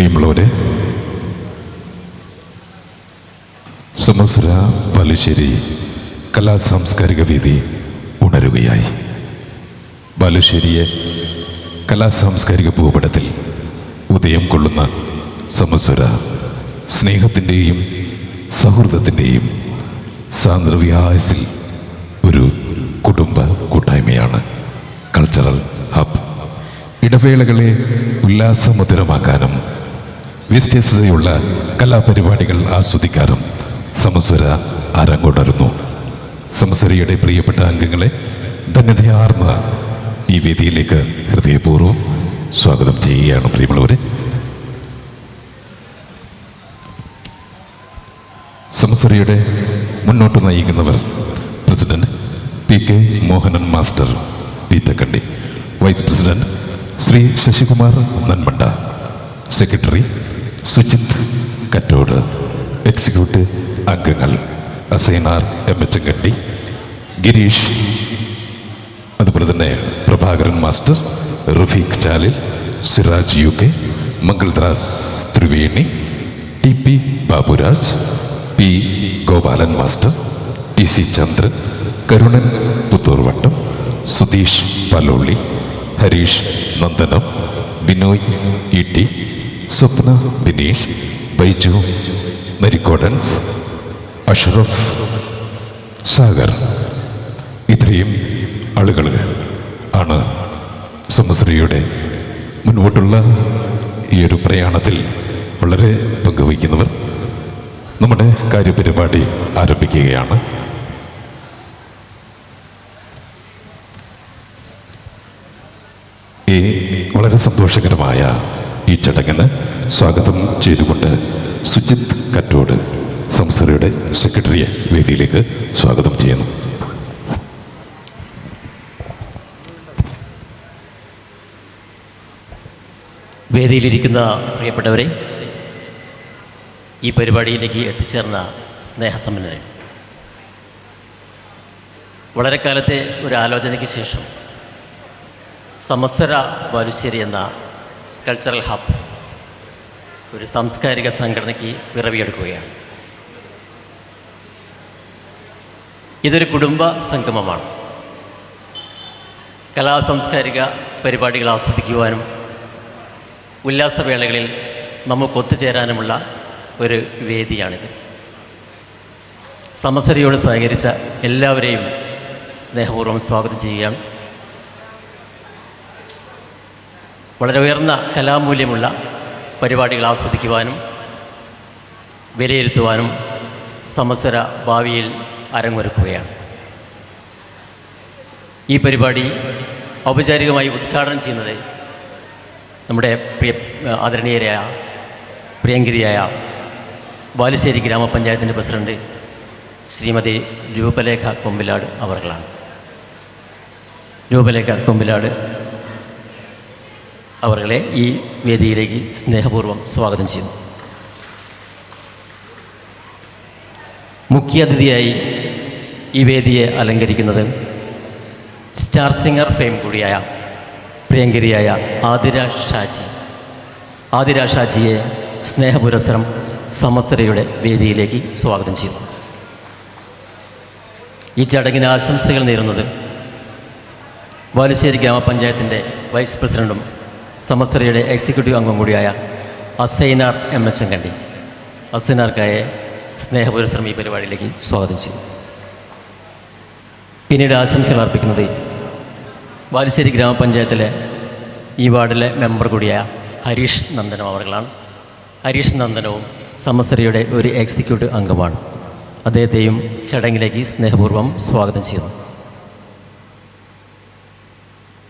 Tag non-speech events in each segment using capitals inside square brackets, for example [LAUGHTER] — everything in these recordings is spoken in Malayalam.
പ്രിയമുള്ളവരെ സമസ്ര ബാലുശ്ശേരി കലാ സാംസ്കാരിക വേദി ഉണരുകയായി. ബാലുശ്ശേരിയെ കലാ സാംസ്കാരിക ഭൂപടത്തിൽ ഉദയം കൊള്ളുന്ന സമസ്വര സ്നേഹത്തിന്റെയും സൗഹൃദത്തിന്റെയും സാന്ദ്രവ്യാസിൽ ഒരു കുടുംബ കൂട്ടായ്മയാണ് കൾച്ചറൽ ഹബ്. ഇടവേളകളെ ഉല്ലാസമധുരമാക്കാനും വ്യത്യസ്തതയുള്ള കലാപരിപാടികൾ ആസ്വദിക്കാനും സമസ്വര അരങ്ങുണരുന്നു സമസ്വരയുടെ പ്രിയപ്പെട്ട അംഗങ്ങളെ ധന്യതയാർന്ന ഈ വേദിയിലേക്ക് ഹൃദയപൂർവം സ്വാഗതം ചെയ്യുകയാണ് പ്രിയമുള്ളവരെ. സമസ്വരയുടെ മുന്നോട്ട് നയിക്കുന്നവർ president P K Mohanan master Peettakandi vice president Shri Sasikumar Nanmanda secretary Sujith Kattod executive അംഗങ്ങൾ. അസൈനാർ എം. എച്ച്. കട്ടി ഗിരീഷ് അതുപോലെ തന്നെ Prabhakaran master Rafeeq Chalil Siraj U K Mangaldas Triveni T P Baburaj P Gopalan master T C Chandran Karunan Puthurvattam Sudheesh Paloli Hareesh Nandanam Binoy E T Swapna Bineesh Baiju മരിക്കോഡൻസ് Ashraf Sagar. ഇത്രയും ആളുകൾ ആണ് സമശ്രീയുടെ മുൻപോട്ടുള്ള ഈ ഒരു പ്രയാണത്തിൽ വളരെ പങ്കുവയ്ക്കുന്നവർ. നമ്മുടെ കാര്യപരിപാടി ആരംഭിക്കുകയാണ്. ഈ വളരെ സന്തോഷകരമായ ഈ ചടങ്ങിന് സ്വാഗതം ചെയ്തുകൊണ്ട് സുജിത് കറ്റോട് സംസ്ഥയുടെ സെക്രട്ടറിയെ വേദിയിലേക്ക് സ്വാഗതം ചെയ്യുന്നു. വേദിയിലിരിക്കുന്ന പ്രിയപ്പെട്ടവരെ ഈ പരിപാടിയിലേക്ക് എത്തിച്ചേർന്ന സ്നേഹസമ്പന്നരെ വളരെ കാലത്തെ ഒരു ആലോചനയ്ക്ക് ശേഷം സമസ്വര ബാലുശ്ശേരി എന്ന കൾച്ചറൽ ഹബ് ഒരു സാംസ്കാരിക സംഘടനയ്ക്ക് പിറവിയെടുക്കുകയാണ്. ഇതൊരു കുടുംബ സംഗമമാണ്. കലാ സാംസ്കാരിക പരിപാടികൾ ആസ്വദിക്കുവാനും ഉല്ലാസവേളകളിൽ നമുക്ക് ഒത്തുചേരാനുമുള്ള ഒരു വേദിയാണിത്. സമസരിയോട് സഹകരിച്ച എല്ലാവരെയും സ്നേഹപൂർവം സ്വാഗതം ചെയ്യുകയാണ്. വളരെ ഉയർന്ന കലാമൂല്യമുള്ള പരിപാടികൾ ആസ്വദിക്കുവാനും വിലയിരുത്തുവാനും സമസ്വര ഭാവിയിൽ അരങ്ങൊരുക്കുകയാണ്. ഈ പരിപാടി ഔപചാരികമായി ഉദ്ഘാടനം ചെയ്യുന്നത് നമ്മുടെ പ്രിയ ആദരണീയരായ പ്രിയങ്കരിയായ ബാലുശ്ശേരി ഗ്രാമപഞ്ചായത്തിന്റെ പ്രസിഡന്റ് ശ്രീമതി രൂപലേഖ കൊമ്പിലാട് അവർകളാണ്. രൂപലേഖ കൊമ്പിലാട് അവരെ ഈ വേദിയിലേക്ക് സ്നേഹപൂർവം സ്വാഗതം ചെയ്യുന്നു. മുഖ്യാതിഥിയായി ഈ വേദിയെ അലങ്കരിക്കുന്നത് സ്റ്റാർ സിംഗർ ഫെയിം കൂടിയായ പ്രിയങ്കരിയായ ആതിര ഷാജി. ആതിര ഷാജിയെ സ്നേഹപുരസരം സമസരയുടെ വേദിയിലേക്ക് സ്വാഗതം ചെയ്യുന്നു. ഈ ചടങ്ങിന് ആശംസകൾ നേരുന്നത് ബാലുശ്ശേരി ഗ്രാമപഞ്ചായത്തിന്റെ വൈസ് പ്രസിഡന്റും സമസ്വരയുടെ എക്സിക്യൂട്ടീവ് അംഗം കൂടിയായ അസൈനാർ എം എച്ച് കണ്ടി അസൈനാർക്കായ സ്നേഹപുരസ്സരം ഈ പരിപാടിയിലേക്ക് സ്വാഗതം ചെയ്തു പിന്നീട് ആശംസകൾ അർപ്പിക്കുന്നത് ബാലുശ്ശേരി ഗ്രാമപഞ്ചായത്തിലെ ഈ വാർഡിലെ മെമ്പർ കൂടിയായ ഹരീഷ് നന്ദനം അവർകളാണ്. ഹരീഷ് നന്ദനവും സമസ്തയുടെ ഒരു എക്സിക്യൂട്ടീവ് അംഗമാണ്. അദ്ദേഹത്തെയും ചടങ്ങിലേക്ക് സ്നേഹപൂർവം സ്വാഗതം ചെയ്യുന്നു.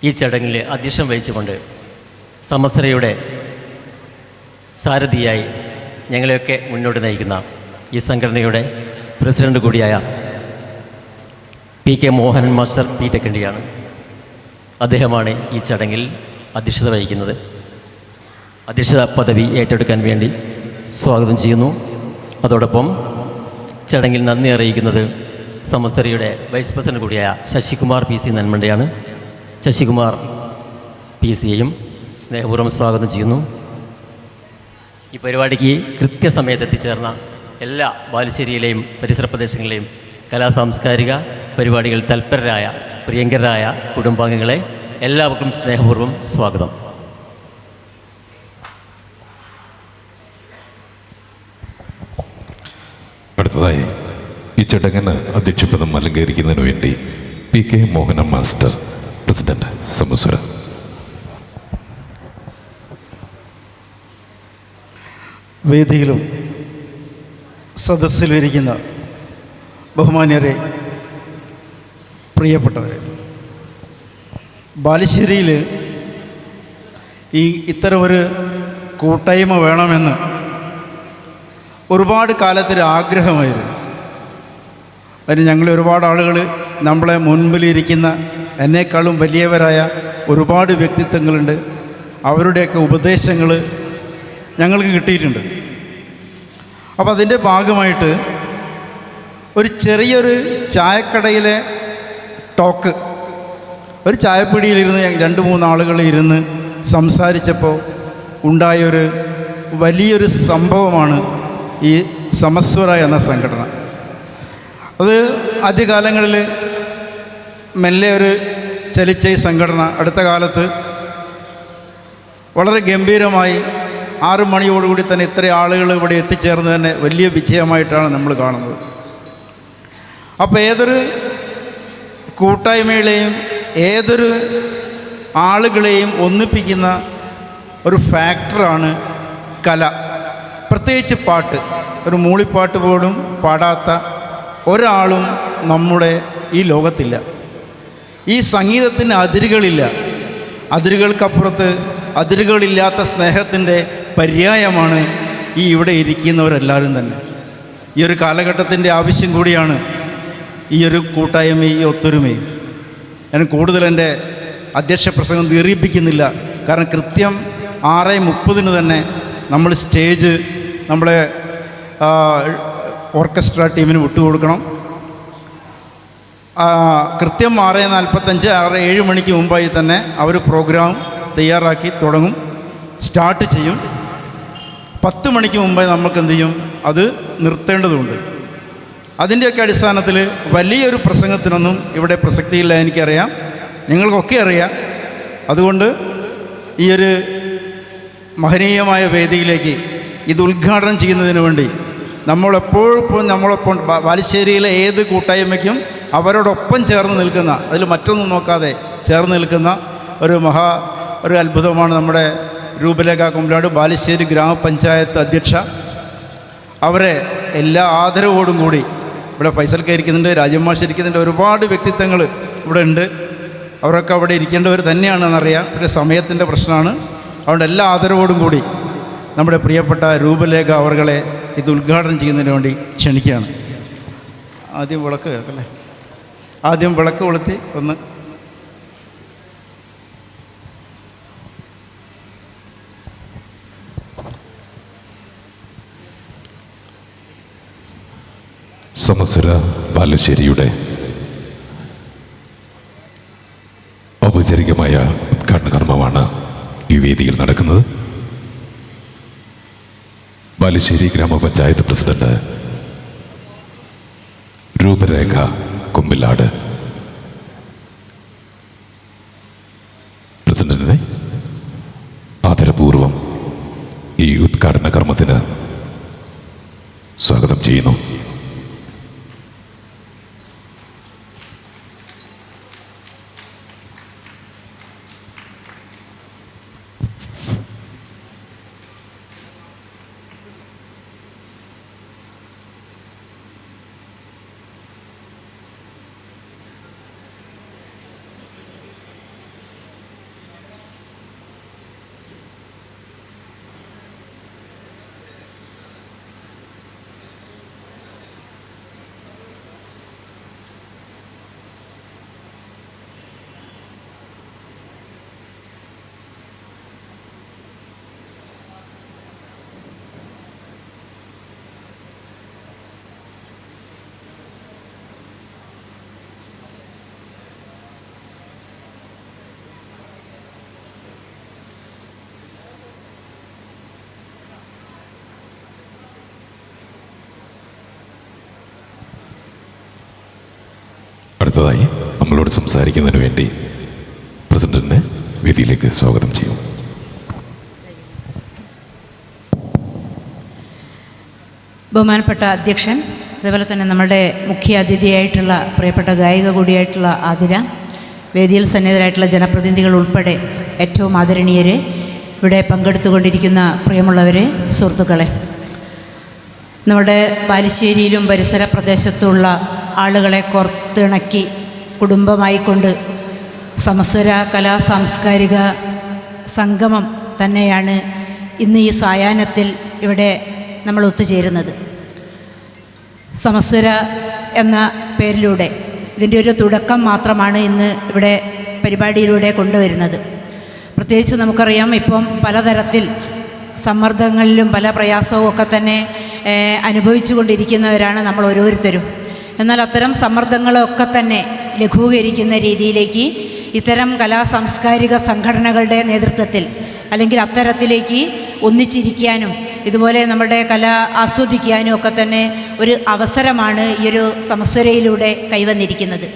ഈ ചടങ്ങിൽ അധ്യക്ഷം വഹിച്ചുകൊണ്ട് സമസ്വരയുടെ സാരഥിയായി ഞങ്ങളെയൊക്കെ മുന്നോട്ട് നയിക്കുന്ന ഈ സംഘടനയുടെ പ്രസിഡന്റ് കൂടിയായ P K Mohanan master P ടെക്കണ്ടിയാണ് അദ്ദേഹമാണ് ഈ ചടങ്ങിൽ അധ്യക്ഷത വഹിക്കുന്നത്. അധ്യക്ഷത പദവി ഏറ്റെടുക്കാൻ വേണ്ടി സ്വാഗതം ചെയ്യുന്നു. അതോടൊപ്പം ചടങ്ങിൽ നന്ദി അറിയിക്കുന്നത് സമസ്വരയുടെ വൈസ് പ്രസിഡന്റ് കൂടിയായ ശശികുമാർ പി സി നന്മണ്ടയാണ്. ശശികുമാർ പി സിയെയും സ്നേഹപൂർവം സ്വാഗതം ചെയ്യുന്നു. ഈ പരിപാടിക്ക് കൃത്യസമയത്ത് എത്തിച്ചേർന്ന എല്ലാ ബാലുശ്ശേരിയിലെയും പരിസര പ്രദേശങ്ങളിലെയും കലാസാംസ്കാരിക പരിപാടികൾ തൽപരരായ പ്രിയങ്കരായ കുടുംബാംഗങ്ങളെ എല്ലാവർക്കും സ്നേഹപൂർവം സ്വാഗതം. അടുത്തതായി ഈ ചടങ്ങിന് അധ്യക്ഷപദം അലങ്കരിക്കുന്നതിന് വേണ്ടി P K Mohanan master president Samaswara വേദിയിലും സദസ്സിലിരിക്കുന്ന ബഹുമാന്യരെ പ്രിയപ്പെട്ടവരെ ബാലുശ്ശേരിയിൽ ഈ ഇത്തരമൊരു കൂട്ടായ്മ വേണമെന്ന് ഒരുപാട് കാലത്തൊരു ആഗ്രഹമായിരുന്നു. അതിന് ഞങ്ങൾ ഒരുപാട് ആളുകൾ നമ്മളെ മുൻപിലിരിക്കുന്ന എന്നെക്കാളും വലിയവരായ ഒരുപാട് വ്യക്തിത്വങ്ങളുണ്ട്. അവരുടെയൊക്കെ ഉപദേശങ്ങൾ ഞങ്ങൾക്ക് കിട്ടിയിട്ടുണ്ട്. അപ്പോൾ അതിന്റെ ഭാഗമായിട്ട് ഒരു ചെറിയൊരു ചായക്കടയിലെ ടോക്ക് ഒരു ചായപ്പിടിയിലിരുന്ന് രണ്ട് മൂന്ന് ആളുകൾ ഇരുന്ന് സംസാരിച്ചപ്പോൾ ഉണ്ടായൊരു വലിയൊരു സംഭവമാണ് ഈ സമസ്വര എന്ന സംഘടന. അത് ആദ്യകാലങ്ങളിൽ മെല്ലെ ഒരു ചലിച്ച ഈ സംഘടന. അടുത്ത കാലത്ത് വളരെ ഗംഭീരമായി ആറ് മണിയോടുകൂടി തന്നെ ഇത്ര ആളുകൾ ഇവിടെ എത്തിച്ചേർന്ന് തന്നെ വലിയ വിജയമായിട്ടാണ് നമ്മൾ കാണുന്നത്. അപ്പോൾ ഏതൊരു കൂട്ടായ്മകളെയും ഏതൊരു ആളുകളെയും ഒന്നിപ്പിക്കുന്ന ഒരു ഫാക്ടറാണ് കല. പ്രത്യേകിച്ച് പാട്ട്. ഒരു മൂളിപ്പാട്ട് പോലും പാടാത്ത ഒരാളും നമ്മുടെ ഈ ലോകത്തില്ല. ഈ സംഗീതത്തിന് അതിരുകളില്ല. അതിരുകൾക്കപ്പുറത്ത് അതിരുകളില്ലാത്ത സ്നേഹത്തിന്റെ പര്യായമാണ് ഈ ഇവിടെ ഇരിക്കുന്നവരെല്ലാവരും തന്നെ. ഈ ഒരു കാലഘട്ടത്തിന്റെ ആവശ്യം കൂടിയാണ് ഈ ഒരു കൂട്ടായ്മ ഈ ഒത്തൊരുമയും. ഞാൻ കൂടുതൽ എന്റെ അധ്യക്ഷ പ്രസംഗം ദീർഘിപ്പിക്കുന്നില്ല. കാരണം കൃത്യം ആറ് മുപ്പതിന് തന്നെ നമ്മൾ സ്റ്റേജ് നമ്മളെ ഓർക്കസ്ട്ര ടീമിന് വിട്ടുകൊടുക്കണം. കൃത്യം ആറ് നാൽപ്പത്തഞ്ച് ആറ് ഏഴ് മണിക്ക് മുമ്പായി തന്നെ അവർ പ്രോഗ്രാം തയ്യാറാക്കി തുടങ്ങും. സ്റ്റാർട്ട് ചെയ്യും. പത്ത് മണിക്ക് മുമ്പേ നമുക്ക് എന്ത് ചെയ്യും അത് നിർത്തേണ്ടതുണ്ട്. അതിന്റെയൊക്കെ അടിസ്ഥാനത്തിൽ വലിയൊരു പ്രസംഗത്തിനൊന്നും ഇവിടെ പ്രസക്തിയില്ല എനിക്കറിയാം. നിങ്ങൾക്കൊക്കെ അറിയാം. അതുകൊണ്ട് ഈ ഒരു മഹനീയമായ വേദിയിലേക്ക് ഇത് ഉദ്ഘാടനം ചെയ്യുന്നതിന് വേണ്ടി നമ്മളെപ്പോഴും നമ്മളൊപ്പം ബാലുശ്ശേരിയിലെ ഏത് കൂട്ടായ്മയ്ക്കും അവരോടൊപ്പം ചേർന്ന് നിൽക്കുന്ന അതിൽ മറ്റൊന്നും നോക്കാതെ ചേർന്ന് നിൽക്കുന്ന ഒരു മഹാ ഒരു അത്ഭുതമാണ് നമ്മുടെ രൂപലേഖ കുമ്പലാട് ബാലുശ്ശേരി ഗ്രാമപഞ്ചായത്ത് അധ്യക്ഷ. അവരെ എല്ലാ ആദരവോടും കൂടി ഇവിടെ ഫൈസൽ ഇരിക്കുന്നുണ്ട് രാജമാഷ് ഇരിക്കുന്നുണ്ട് ഒരുപാട് വ്യക്തിത്വങ്ങൾ ഇവിടെ ഉണ്ട്. അവരൊക്കെ അവിടെ ഇരിക്കേണ്ടവർ തന്നെയാണെന്നറിയാം. പക്ഷേ സമയത്തിന്റെ പ്രശ്നമാണ്. അതുകൊണ്ട് എല്ലാ ആദരവോടും കൂടി നമ്മുടെ പ്രിയപ്പെട്ട രൂപലേഖ അവർകളെ ഇത് ഉദ്ഘാടനം ചെയ്യുന്നതിന് വേണ്ടി ക്ഷണിക്കുകയാണ്. ആദ്യം വിളക്ക് കേൾക്കല്ലേ? ആദ്യം വിളക്ക് കൊളുത്തി ഒന്ന് സമസ്വര ബാലുശ്ശേരിയുടെ ഔപചാരികമായ ഉദ്ഘാടന കർമ്മമാണ് ഈ വേദിയിൽ നടക്കുന്നത്. ബാലുശ്ശേരി ഗ്രാമപഞ്ചായത്ത് പ്രസിഡന്റ് രൂപരേഖ കുമ്പിലാട് അടുത്തതായി നമ്മളോട് സംസാരിക്കുന്നതിന് വേണ്ടി പ്രസിഡന്റിനെ വേദിയിലേക്ക് സ്വാഗതം ചെയ്യും. ബഹുമാനപ്പെട്ട അധ്യക്ഷൻ അതുപോലെ തന്നെ നമ്മുടെ മുഖ്യ അതിഥിയായിട്ടുള്ള പ്രിയപ്പെട്ട ഗായിക കൂടിയായിട്ടുള്ള ആതിര വേദിയിൽ സന്നിധരായിട്ടുള്ള ജനപ്രതിനിധികൾ ഉൾപ്പെടെ ഏറ്റവും ആദരണീയരെ ഇവിടെ പങ്കെടുത്തുകൊണ്ടിരിക്കുന്ന പ്രിയമുള്ളവരെ സുഹൃത്തുക്കളെ. നമ്മുടെ ബാലുശ്ശേരിയിലും പരിസര പ്രദേശത്തുള്ള ആളുകളെ കുറത്തിണക്കി കുടുംബമായി കൊണ്ട് സമസ്വര കലാ സാംസ്കാരിക സംഗമം തന്നെയാണ് ഇന്ന് ഈ സായാഹ്നത്തിൽ ഇവിടെ നമ്മൾ ഒത്തുചേരുന്നത്. സമസ്വര എന്ന പേരിലൂടെ ഇതിന്റെ ഒരു തുടക്കം മാത്രമാണ് ഇന്ന് ഇവിടെ പരിപാടിയിലൂടെ കൊണ്ടുവരുന്നത്. പ്രത്യേകിച്ച് നമുക്കറിയാം ഇപ്പം പലതരത്തിൽ സമ്മർദ്ദങ്ങളിലും പല പ്രയാസവും ഒക്കെ തന്നെ അനുഭവിച്ചു കൊണ്ടിരിക്കുന്നവരാണ് നമ്മൾ ഓരോരുത്തരും. എന്നാൽ അത്തരം സമ്മർദ്ദങ്ങളൊക്കെ തന്നെ ലഘൂകരിക്കുന്ന രീതിയിലേക്ക് ഇത്തരം കലാ സാംസ്കാരിക സംഘടനകളുടെ നേതൃത്വത്തിൽ അല്ലെങ്കിൽ അത്തരത്തിലേക്ക് ഒന്നിച്ചിരിക്കാനും ഇതുപോലെ നമ്മുടെ കല ആസ്വദിക്കാനും ഒക്കെ തന്നെ ഒരു അവസരമാണ് ഈ ഒരു സമസ്വരയിലൂടെ കൈവന്നിരിക്കുന്നത്.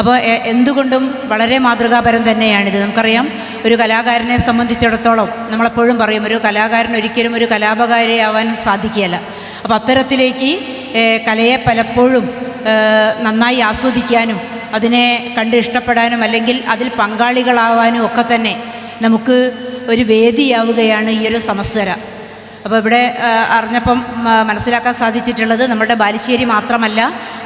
അപ്പോൾ എന്തുകൊണ്ടും വളരെ മാതൃകാപരം തന്നെയാണിത്. നമുക്കറിയാം ഒരു കലാകാരനെ സംബന്ധിച്ചിടത്തോളം നമ്മളെപ്പോഴും പറയും ഒരു കലാകാരൻ ഒരിക്കലും ഒരു കലാപകാരിയാവാൻ സാധിക്കുകയില്ല. അപ്പോൾ അത്തരത്തിലേക്ക് കലയെ പലപ്പോഴും നന്നായി ആസ്വദിക്കാനും അതിനെ കണ്ട് ഇഷ്ടപ്പെടാനും അല്ലെങ്കിൽ അതിൽ പങ്കാളികളാവാനും ഒക്കെ തന്നെ നമുക്ക് ഒരു വേദിയാവുകയാണ് ഈ ഒരു സമസ്വര. അപ്പോൾ ഇവിടെ അറിഞ്ഞപ്പം മനസ്സിലാക്കാൻ സാധിച്ചിട്ടുള്ളത് നമ്മുടെ ബാലുശ്ശേരി മാത്രമല്ല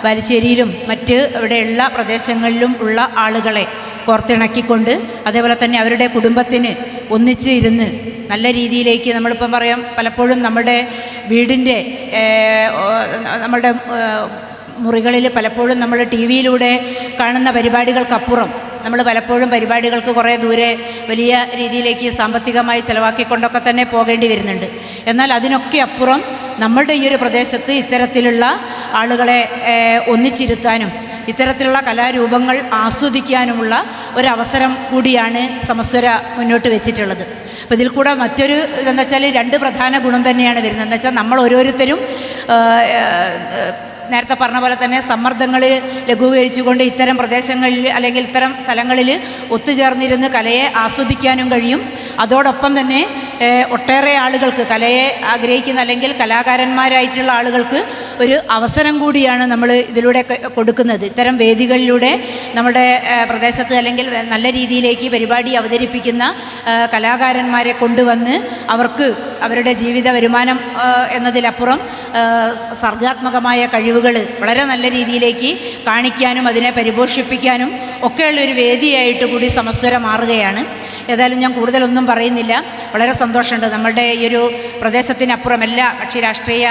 ബാലുശ്ശേരിയിലും മറ്റ് ഇവിടെയുള്ള പ്രദേശങ്ങളിലും ഉള്ള ആളുകളെ കോർത്തിണക്കിക്കൊണ്ട് അതേപോലെ തന്നെ അവരുടെ കുടുംബത്തിന് ഒന്നിച്ച് ഇരുന്ന് നല്ല രീതിയിലേക്ക് നമ്മളിപ്പം പറയാം പലപ്പോഴും നമ്മുടെ വീടിന്റെ നമ്മളുടെ മുറികളിൽ പലപ്പോഴും നമ്മൾ ടി വിയിലൂടെ കാണുന്ന പരിപാടികൾക്കപ്പുറം നമ്മൾ പലപ്പോഴും പരിപാടികൾക്ക് കുറേ ദൂരെ വലിയ രീതിയിലേക്ക് സാമ്പത്തികമായി ചിലവാക്കിക്കൊണ്ടൊക്കെ തന്നെ പോകേണ്ടി വരുന്നുണ്ട്. എന്നാൽ അതിനൊക്കെ അപ്പുറം നമ്മളുടെ ഈ ഒരു പ്രദേശത്ത് ഇത്തരത്തിലുള്ള ആളുകളെ ഒന്നിച്ചിരുത്താനും ഇത്തരത്തിലുള്ള കലാരൂപങ്ങൾ ആസ്വദിക്കാനുമുള്ള ഒരവസരം കൂടിയാണ് സമസ്വര മുന്നോട്ട് വെച്ചിട്ടുള്ളത്. അപ്പോൾ ഇതിൽ കൂടെ മറ്റൊരു ഇതെന്ന് വെച്ചാൽ രണ്ട് പ്രധാന ഗുണം തന്നെയാണ് വരുന്നത്. എന്ന് വെച്ചാൽ നമ്മൾ ഓരോരുത്തരും നേരത്തെ പറഞ്ഞ പോലെ തന്നെ സമ്മർദ്ദങ്ങൾ ലഘൂകരിച്ചുകൊണ്ട് ഇത്തരം പ്രദേശങ്ങളിൽ അല്ലെങ്കിൽ ഇത്തരം സ്ഥലങ്ങളിൽ ഒത്തുചേർന്നിരുന്ന് കലയെ ആസ്വദിക്കാനും കഴിയും. അതോടൊപ്പം തന്നെ ഒട്ടേറെ ആളുകൾക്ക് കലയെ ആഗ്രഹിക്കുന്ന അല്ലെങ്കിൽ കലാകാരന്മാരായിട്ടുള്ള ആളുകൾക്ക് ഒരു അവസരം കൂടിയാണ് നമ്മൾ ഇതിലൂടെ കൊടുക്കുന്നത്. ഇത്തരം വേദികളിലൂടെ നമ്മുടെ പ്രദേശത്ത് അല്ലെങ്കിൽ നല്ല രീതിയിലേക്ക് പരിപാടി അവതരിപ്പിക്കുന്ന കലാകാരന്മാരെ കൊണ്ടുവന്ന് അവർക്ക് അവരുടെ ജീവിത വരുമാനം എന്നതിലപ്പുറം സർഗാത്മകമായ കഴിവുകൾ വളരെ നല്ല രീതിയിലേക്ക് കാണിക്കാനും അതിനെ പരിപോഷിപ്പിക്കാനും ഒക്കെയുള്ളൊരു വേദിയായിട്ട് കൂടി സമസ്വര മാറുകയാണ് ഏതായാലും ഞാൻ കൂടുതലൊന്നും പറയുന്നില്ല. വളരെ സന്തോഷമുണ്ട്. നമ്മളുടെ ഈ ഒരു പ്രദേശത്തിനപ്പുറം എല്ലാ കക്ഷി രാഷ്ട്രീയ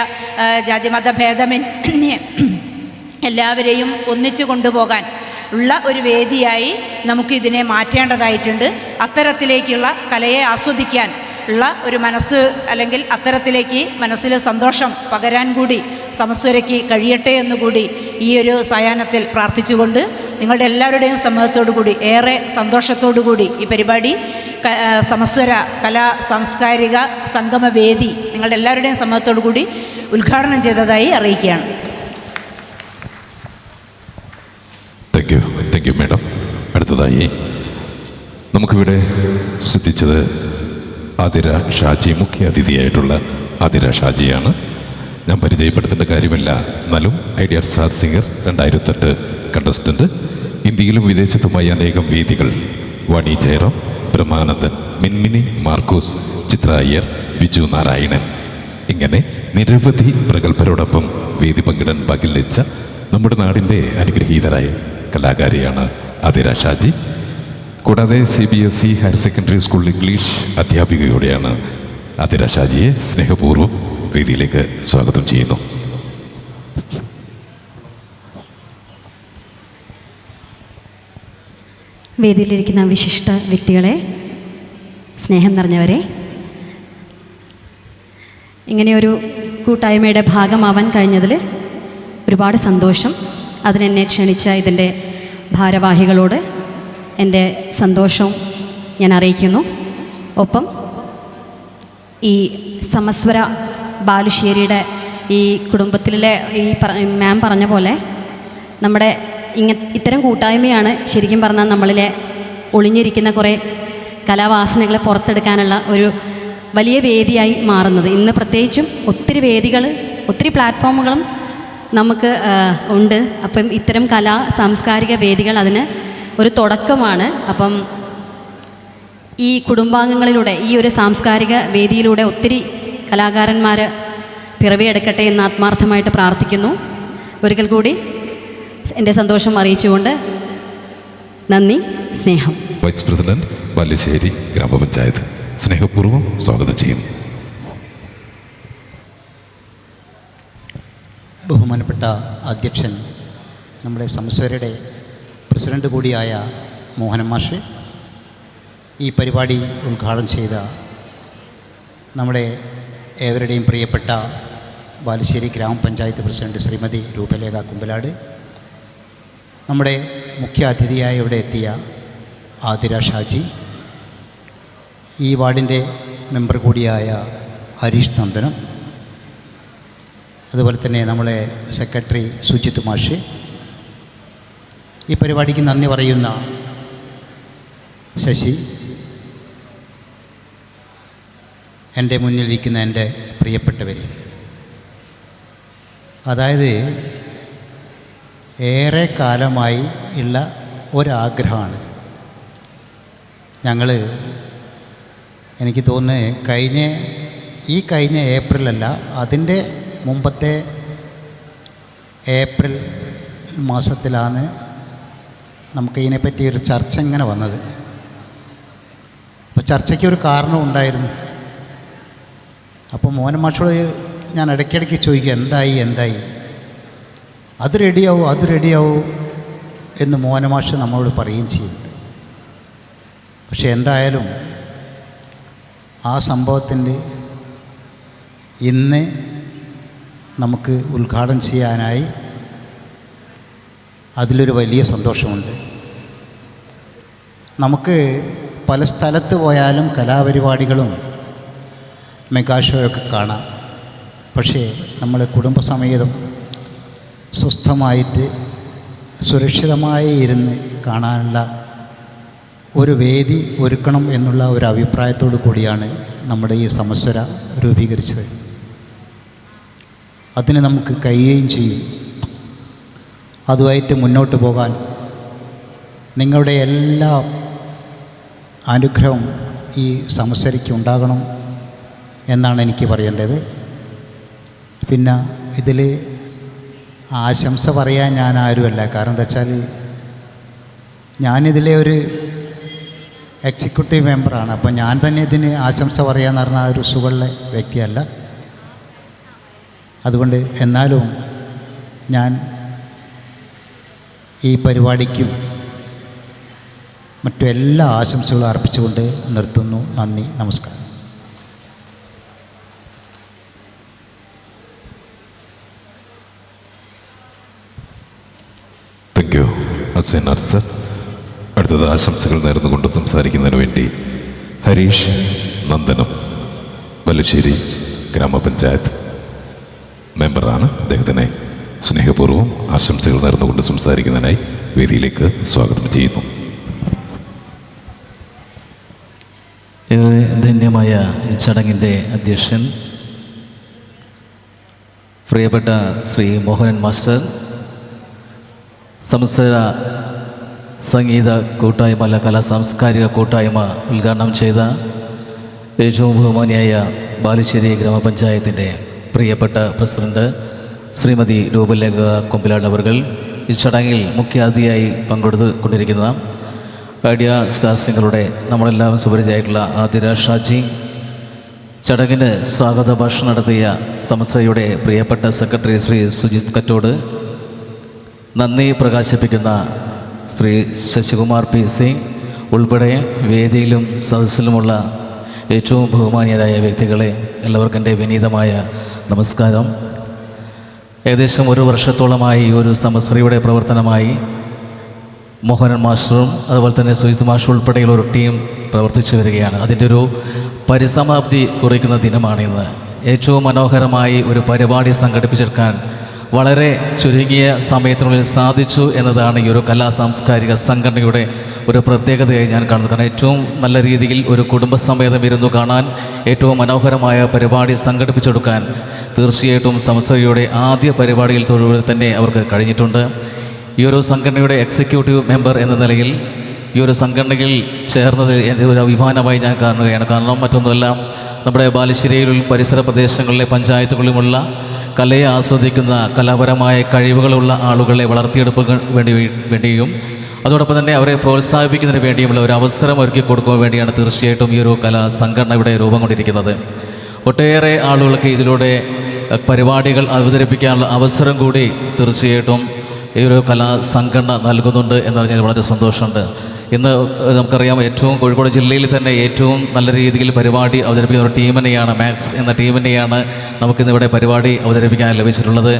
ജാതി ജാതിമത ഭേദമന്യേ [CLEARS THROAT] എല്ലാവരെയും ഒന്നിച്ചു കൊണ്ടുപോകാൻ ഉള്ള ഒരു വേദിയായി നമുക്കിതിനെ മാറ്റേണ്ടതായിട്ടുണ്ട്. അത്തരത്തിലേക്കുള്ള കലയെ ആസ്വദിക്കാൻ ഉള്ള ഒരു മനസ്സ് അല്ലെങ്കിൽ അത്തരത്തിലേക്ക് മനസ്സിൽ സന്തോഷം പകരാൻ കൂടി സമസ്വരയ്ക്ക് കഴിയട്ടെ എന്നുകൂടി ഈ ഒരു സായാഹ്നത്തിൽ പ്രാർത്ഥിച്ചുകൊണ്ട് നിങ്ങളുടെ എല്ലാവരുടെയും സമ്മതത്തോടു കൂടി ഏറെ സന്തോഷത്തോടു കൂടി ഈ പരിപാടി സമസ്വര കലാ സാംസ്കാരിക സംഗമവേദി നിങ്ങളുടെ എല്ലാവരുടെയും സമ്മതത്തോടു കൂടി ഉദ്ഘാടനം ചെയ്തതായി അറിയിക്കുകയാണ്. Thank you thank you madam അടുത്തതായി നമുക്കിവിടെ ശ്രദ്ധിച്ചത് ആതിര ഷാജി മുഖ്യ അതിഥിയായിട്ടുള്ള ആതിര ഷാജിയാണ്. ഞാൻ പരിചയപ്പെടുത്തേണ്ട കാര്യമില്ല. എന്നാലും ഐഡിയർ സ്റ്റാർ സിംഗർ രണ്ടായിരത്തെട്ട് കണ്ടസ്റ്റന്റ് ഇന്ത്യയിലും വിദേശത്തുമായി അനേകം വേദികൾ. വാണി ജയറാം ബ്രഹ്മാനന്ദൻ മിൻമിനി മാർക്കൂസ് ചിത്ര അയ്യർ ബിജു നാരായണൻ. ഇങ്ങനെ നിരവധി പ്രഗത്ഭരോടൊപ്പം വേദി പങ്കിടാൻ ഭാഗ്യം ലഭിച്ച നമ്മുടെ നാടിന്റെ അനുഗ്രഹീതരായ കലാകാരിയാണ് അതിര ഷാജി. കൂടാതെ C B S E higher secondary school English അധ്യാപികയോടെയാണ് Athira ഷാജിയെ സ്നേഹപൂർവം വേദിയിലേക്ക് സ്വാഗതം ചെയ്യുന്നു. വേദിയിലിരിക്കുന്ന വിശിഷ്ട വ്യക്തികളെ സ്നേഹം നിറഞ്ഞവരെ ഇങ്ങനെയൊരു കൂട്ടായ്മയുടെ ഭാഗമാവാൻ കഴിഞ്ഞതിൽ ഒരുപാട് സന്തോഷം. അതിനെന്നെ ക്ഷണിച്ച ഇതിന്റെ ഭാരവാഹികളോട് എന്റെ സന്തോഷവും ഞാൻ അറിയിക്കുന്നു. ഒപ്പം ഈ സമസ്വര ബാലുശ്ശേരിയുടെ ഈ കുടുംബത്തിലെ ഈ മാം പറഞ്ഞ പോലെ നമ്മുടെ ഇങ്ങ ഇത്തരം കൂട്ടായ്മയാണ് ശരിക്കും പറഞ്ഞാൽ നമ്മളിലെ ഒളിഞ്ഞിരിക്കുന്ന കുറേ കലാവാസനകളെ പുറത്തെടുക്കാനുള്ള ഒരു വലിയ വേദിയായി മാറുന്നത്. ഇന്ന് പ്രത്യേകിച്ചും ഒത്തിരി വേദികൾ ഒത്തിരി പ്ലാറ്റ്ഫോമുകളും നമുക്ക് ഉണ്ട്. അപ്പം ഇത്തരം കലാ സാംസ്കാരിക വേദികൾ അതിന് ഒരു തുടക്കമാണ്. അപ്പം ഈ കുടുംബാംഗങ്ങളിലൂടെ ഈ ഒരു സാംസ്കാരിക വേദിയിലൂടെ ഒത്തിരി കലാകാരന്മാർ പിറവിയെടുക്കട്ടെ എന്ന് ആത്മാർത്ഥമായിട്ട് പ്രാർത്ഥിക്കുന്നു. ഒരിക്കൽ കൂടി എന്റെ സന്തോഷം അറിയിച്ചുകൊണ്ട് നന്ദി സ്നേഹം. വൈസ് പ്രസിഡന്റ് ബാലുശ്ശേരി ഗ്രാമപഞ്ചായത്ത്. സ്നേഹപൂർവം സ്വാഗതം ചെയ്യുന്നു. ബഹുമാനപ്പെട്ട അധ്യക്ഷൻ നമ്മുടെ സംസ്വരയുടെ പ്രസിഡന്റ് കൂടിയായ മോഹനൻ മാഷ് ഈ പരിപാടി ഉദ്ഘാടനം ചെയ്ത നമ്മുടെ ഏവരുടെയും പ്രിയപ്പെട്ട ബാലുശ്ശേരി ഗ്രാമപഞ്ചായത്ത് പ്രസിഡന്റ് ശ്രീമതി രൂപലേഖ കുമ്പലാട് നമ്മുടെ മുഖ്യ അതിഥിയായി ഇവിടെ എത്തിയ ആതിര ഷാജി ഈ വാർഡിന്റെ മെമ്പർ കൂടിയായ ഹരീഷ് നന്ദനം അതുപോലെ തന്നെ നമ്മളെ സെക്രട്ടറി സുജിത് മാഷ്. ഈ പരിപാടിക്ക് നന്ദി പറയുന്ന ശശി എന്റെ മുന്നിലിരിക്കുന്ന എന്റെ പ്രിയപ്പെട്ടവർ അതായത് ഏറെ കാലമായി ഉള്ള ഒരാഗ്രഹമാണ്. ഞങ്ങൾ എനിക്ക് തോന്നുന്നത് കഴിഞ്ഞ ഈ കഴിഞ്ഞ ഏപ്രിലല്ല അതിന്റെ മുമ്പത്തെ ഏപ്രിൽ മാസത്തിലാണ് നമുക്ക് ഇതിനെപ്പറ്റി ഒരു ചർച്ച ഇങ്ങനെ വന്നത്. അപ്പോൾ ചർച്ചയ്ക്ക് ഒരു കാരണം ഉണ്ടായിരുന്നു അപ്പോൾ മോഹൻ മാഷോട് ഞാൻ ഇടയ്ക്കിടയ്ക്ക് ചോദിക്കുക എന്തായി എന്തായി? അത് റെഡിയാവും അത് റെഡിയാവും എന്ന് മോഹന മാഷ് നമ്മളോട് പറയുകയും ചെയ്യുന്നുണ്ട്. പക്ഷെ എന്തായാലും ആ സംഭവത്തിന്റെ ഇന്ന് നമുക്ക് ഉദ്ഘാടനം ചെയ്യാനായി അതിലൊരു വലിയ സന്തോഷമുണ്ട്. നമുക്ക് പല സ്ഥലത്ത് പോയാലും കലാപരിപാടികളും മെഗാ ഷോയൊക്കെ കാണാം. പക്ഷേ നമ്മൾ കുടുംബസമേതം സ്വസ്ഥമായിട്ട് സുരക്ഷിതമായി ഇരുന്ന് കാണാനുള്ള ഒരു വേദി ഒരുക്കണം എന്നുള്ള ഒരു അഭിപ്രായത്തോടു കൂടിയാണ് നമ്മുടെ ഈ സമസ്വര രൂപീകരിച്ചത്. അതിന് നമുക്ക് കഴിയുകയും ചെയ്യും. അതുമായിട്ട് മുന്നോട്ട് പോകാൻ നിങ്ങളുടെ എല്ലാ അനുഗ്രഹം ഈ സമസ്വരയ്ക്ക് ഉണ്ടാകണം. എന്നാണ് എനിക്ക് പറയേണ്ടത്. പിന്നെ ഇതിൽ ആശംസ പറയാൻ ഞാൻ ആരുമല്ല. കാരണം എന്താ വെച്ചാൽ ഞാനിതിലെ ഒരു എക്സിക്യൂട്ടീവ് മെമ്പറാണ് അപ്പോൾ ഞാൻ തന്നെ ഇതിന് ആശംസ പറയാന്ന് പറഞ്ഞ ഒരു സുഖമുള്ള വ്യക്തിയല്ല. അതുകൊണ്ട് എന്നാലും ഞാൻ ഈ പരിപാടിക്കും മറ്റു എല്ലാ ആശംസകളും അർപ്പിച്ചുകൊണ്ട് നിർത്തുന്നു. നന്ദി നമസ്കാരം താങ്ക് യു അർച്ച അടുത്തത് ആശംസകൾ നേർന്നുകൊണ്ട് സംസാരിക്കുന്നതിന് വേണ്ടി ഹരീഷ് നന്ദനം വലശ്ശേരി ഗ്രാമപഞ്ചായത്ത് മെമ്പറാണ് അദ്ദേഹത്തിനെ. സ്നേഹപൂർവം ആശംസകൾ നേർന്നുകൊണ്ട് സംസാരിക്കുന്നതിനായി വേദിയിലേക്ക് സ്വാഗതം ചെയ്യുന്നു. ധന്യമായ ഈ ചടങ്ങിന്റെ അധ്യക്ഷൻ പ്രിയപ്പെട്ട ശ്രീ മോഹനൻ മാസ്റ്റർ സംസ്ഥാന സംഗീത കൂട്ടായ്മ അല്ല കലാ സാംസ്കാരിക കൂട്ടായ്മ ഉദ്ഘാടനം ചെയ്ത ഏറ്റവും ബഹുമാനിയായ ബാലുശ്ശേരി ഗ്രാമപഞ്ചായത്തിന്റെ പ്രിയപ്പെട്ട പ്രസിഡന്റ് ശ്രീമതി രൂപലേഖ കൊമ്പിലാട് അവർ ഈ ചടങ്ങിൽ മുഖ്യാതിഥിയായി പങ്കെടുത്തു കൊണ്ടിരിക്കുന്ന ഐഡിയ സ്റ്റാർ സിംഗറുടെ നമ്മളെല്ലാം സുപരിചയമായിട്ടുള്ള ആതിര ഷാജി. ചടങ്ങിന് സ്വാഗത ഭാഷണം നടത്തിയ സംസ്ഥയുടെ പ്രിയപ്പെട്ട സെക്രട്ടറി ശ്രീ സുജിത് കറ്റോട് നന്ദി പ്രകാശിപ്പിക്കുന്ന ശ്രീ ശശികുമാർ പി സിംഗ് ഉൾപ്പെടെ വേദിയിലും സദസ്സിലുമുള്ള ഏറ്റവും ബഹുമാനീയരായ വ്യക്തികളെ എല്ലാവർക്കും എന്റെ വിനീതമായ നമസ്കാരം. ഏകദേശം ഒരു വർഷത്തോളമായി ഈ ഒരു സമസ്രയുടെ പ്രവർത്തനമായി മോഹനൻ മാസ്റ്ററും അതുപോലെ തന്നെ സുജിത് മാഷും ഉൾപ്പെടെയുള്ള ഒരു ടീം പ്രവർത്തിച്ചു വരികയാണ്. അതിന്റെ ഒരു പരിസമാപ്തി കുറിക്കുന്ന ദിനമാണിന്ന് ഏറ്റവും മനോഹരമായി ഒരു പരിപാടി സംഘടിപ്പിച്ചെടുക്കാൻ വളരെ ചുരുങ്ങിയ സമയത്തിനുള്ളിൽ സാധിച്ചു എന്നതാണ് ഈ ഒരു കലാ സാംസ്കാരിക സംഘടനയുടെ ഒരു പ്രത്യേകതയായി ഞാൻ കാണുന്നത്. കാരണം ഏറ്റവും നല്ല രീതിയിൽ ഒരു കുടുംബസമേതം ഇരുന്നു കാണാൻ ഏറ്റവും മനോഹരമായ പരിപാടി സംഘടിപ്പിച്ചെടുക്കാൻ തീർച്ചയായിട്ടും സംസ്ഥയുടെ ആദ്യ പരിപാടിയിൽ തൊഴിൽ തന്നെ അവർക്ക് കഴിഞ്ഞിട്ടുണ്ട്. ഈ ഒരു സംഘടനയുടെ എക്സിക്യൂട്ടീവ് മെമ്പർ എന്ന നിലയിൽ ഈ ഒരു സംഘടനയിൽ ചേർന്നത് എന്റെ ഒരു അഭിമാനമായി ഞാൻ കാണുകയാണ്. കാരണം മറ്റൊന്നുമല്ല നമ്മുടെ ബാലുശ്ശേരിയിലും പരിസര പ്രദേശങ്ങളിലെ പഞ്ചായത്തുകളിലുമുള്ള കലയെ ആസ്വദിക്കുന്ന കലാപരമായ കഴിവുകളുള്ള ആളുകളെ വളർത്തിയെടുപ്പുകൾ വേണ്ടി വേണ്ടിയും അതോടൊപ്പം തന്നെ അവരെ പ്രോത്സാഹിപ്പിക്കുന്നതിന് വേണ്ടിയുമുള്ള ഒരു അവസരം ഒരുക്കി കൊടുക്കാൻ വേണ്ടിയാണ് തീർച്ചയായിട്ടും ഈ ഒരു കലാ സംഘടന ഇവിടെ രൂപം കൊണ്ടിരിക്കുന്നത് ഒട്ടേറെ ആളുകൾക്ക് ഇതിലൂടെ പരിപാടികൾ അവതരിപ്പിക്കാനുള്ള അവസരം കൂടി തീർച്ചയായിട്ടും ഈ ഒരു കലാ സംഘടന നൽകുന്നുണ്ട് എന്നറിഞ്ഞാൽ വളരെ സന്തോഷമുണ്ട്. ഇന്ന് നമുക്കറിയാം ഏറ്റവും കോഴിക്കോട് ജില്ലയിൽ തന്നെ ഏറ്റവും നല്ല രീതിയിൽ പരിപാടി അവതരിപ്പിക്കുന്ന ഒരു ടീമിനെയാണ് മാക്സ് എന്ന ടീമിനെയാണ് നമുക്കിന്നിവിടെ പരിപാടി അവതരിപ്പിക്കാൻ ലഭിച്ചിട്ടുള്ളത്.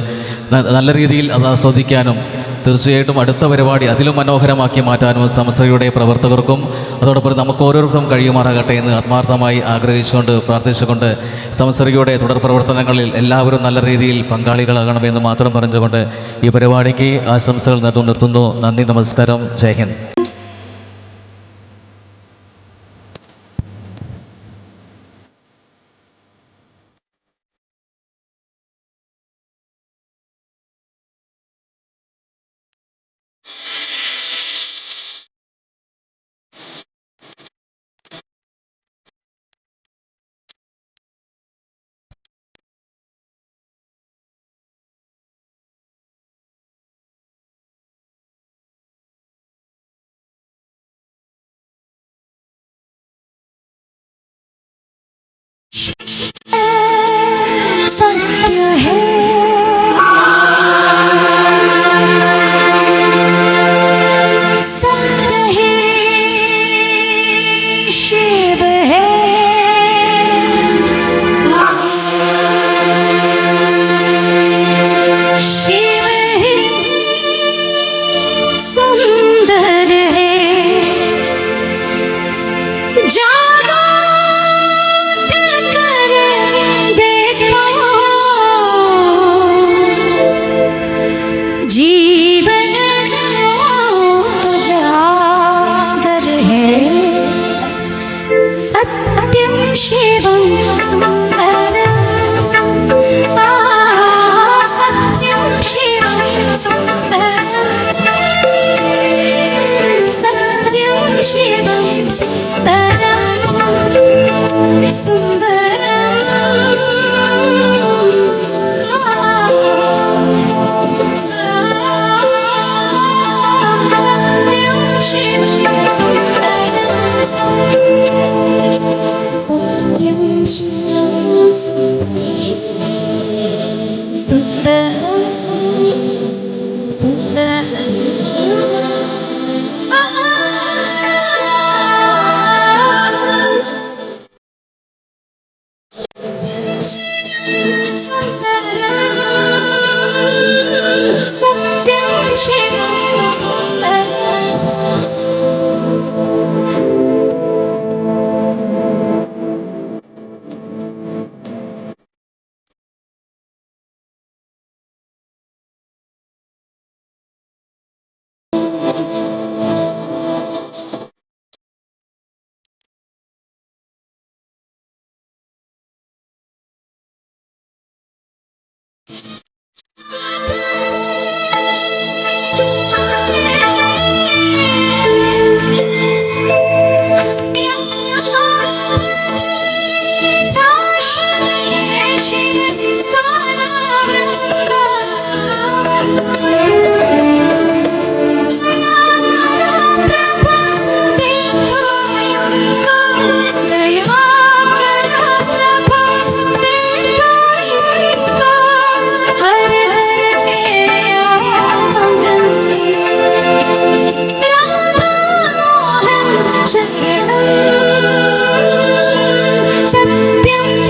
നല്ല രീതിയിൽ അത് ആസ്വദിക്കാനും തീർച്ചയായിട്ടും അടുത്ത പരിപാടി അതിലും മനോഹരമാക്കി മാറ്റാനും സംസ്ഥയുടെ പ്രവർത്തകർക്കും അതോടൊപ്പം നമുക്ക് ഓരോരുത്തർക്കും കഴിയുമാറാകട്ടെ എന്ന് ആത്മാർത്ഥമായി ആഗ്രഹിച്ചുകൊണ്ട് പ്രാർത്ഥിച്ചുകൊണ്ട് സംസ്ഥയുടെ തുടർ പ്രവർത്തനങ്ങളിൽ എല്ലാവരും നല്ല രീതിയിൽ പങ്കാളികളാകണമെന്ന് മാത്രം പറഞ്ഞുകൊണ്ട് ഈ പരിപാടിക്ക് ആശംസകൾ നേർന്നു നിർത്തുന്നു. നന്ദി നമസ്കാരം. ജയ് ഹിന്ദ്.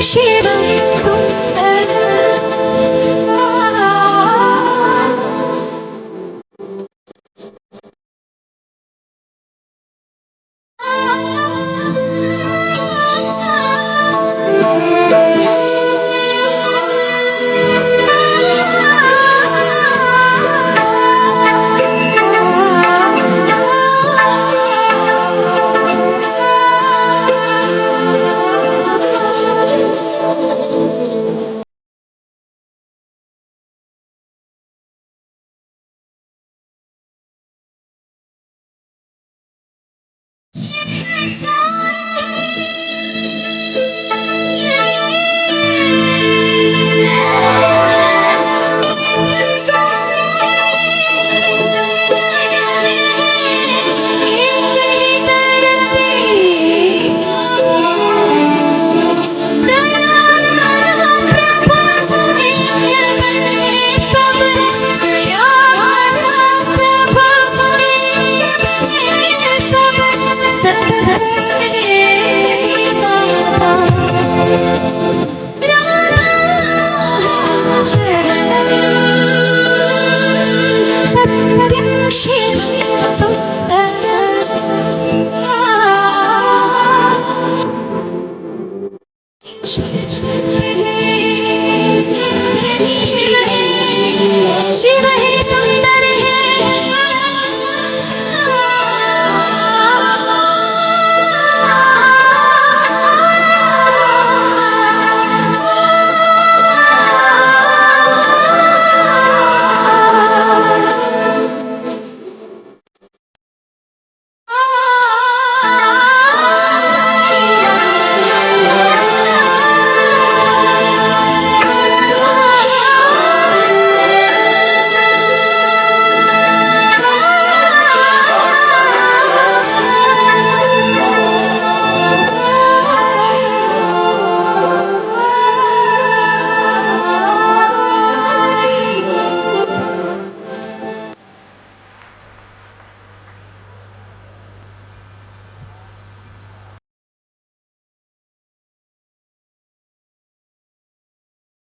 Shiva.